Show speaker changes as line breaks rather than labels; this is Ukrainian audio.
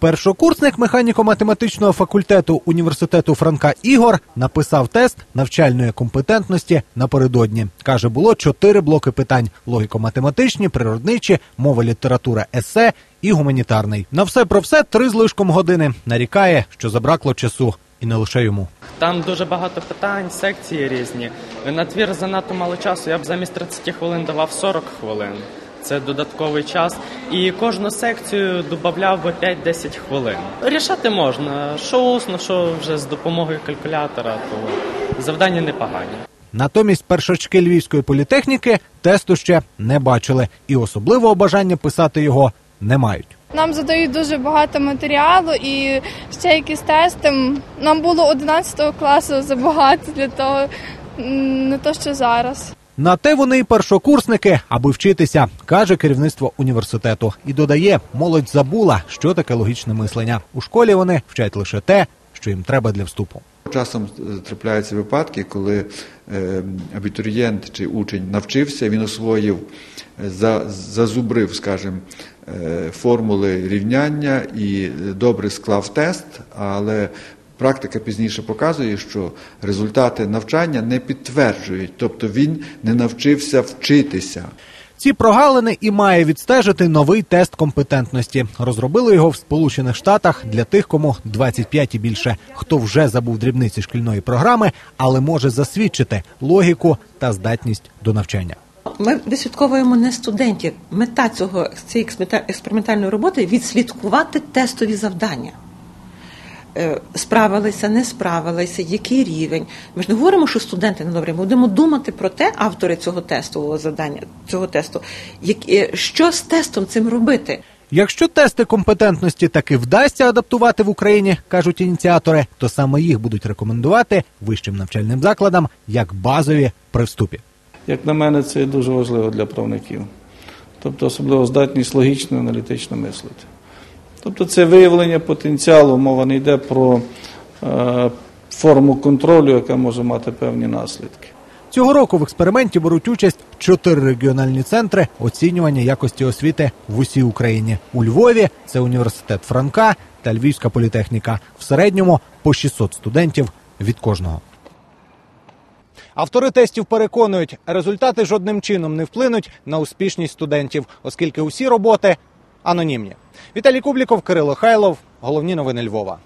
Першокурсник механіко-математичного факультету університету Франка Ігор написав тест навчальної компетентності напередодні. Каже, було чотири блоки питань: логіко-математичні, природничі, мова, література, есе і гуманітарний. На все про все три з лишком години. Нарікає, що забракло часу, і не лише йому.
Там дуже багато питань, секції різні. На твір занадто мало часу. Я б замість 30 хвилин давав 40 хвилин. Це додатковий час. І кожну секцію додавав би 5-10 хвилин. Рішати можна, що усно, що вже з допомогою калькулятора, то завдання непогані.
Натомість першачки Львівської політехніки тесту ще не бачили, і особливого бажання писати його не мають.
Нам задають дуже багато матеріалу і ще якісь тести. Нам було 11 класу забагато для того, не то що зараз.
На те вони і першокурсники, аби вчитися, каже керівництво університету. І додає, молодь забула, що таке логічне мислення. У школі вони вчать лише те, що їм треба для вступу.
Часом е, трапляються випадки, коли е, абітурієнт чи учень навчився, він освоїв, е, за, зазубрив, скажімо, формули рівняння і добре склав тест, але практика пізніше показує, що результати навчання не підтверджують, тобто він не навчився вчитися.
Ці прогалини і має відстежити новий тест компетентності. Розробили його в Сполучених Штатах для тих, кому 25 і більше, хто вже забув дрібниці шкільної програми, але може засвідчити логіку та здатність до навчання.
Ми відслідковуємо не студентів. Мета цього цієї експеримента- експериментальної роботи відслідкувати тестові завдання. Е, Справилися, не справилися, який рівень. Ми ж не говоримо, що студенти не добрі. Ми будемо думати про те, автори цього тестового завдання, цього тесту, як- е, що з тестом цим робити.
Якщо тести компетентності таки вдасться адаптувати в Україні, кажуть ініціатори, то саме їх будуть рекомендувати вищим навчальним закладам як базові при вступі.
Як на мене, це дуже важливо для правників. Тобто, особливо здатність логічно аналітично мислити. Тобто, це виявлення потенціалу, мова не йде про е, форму контролю, яка може мати певні наслідки.
Цього року в експерименті беруть участь чотири регіональні центри оцінювання якості освіти в усій Україні. У Львові це університет Франка та Львівська політехніка. В середньому по 600 студентів від кожного. Автори тестів переконують, результати жодним чином не вплинуть на успішність студентів, оскільки усі роботи анонімні. Віталій Кубліков, Кирило Хайлов. Головні новини Львова.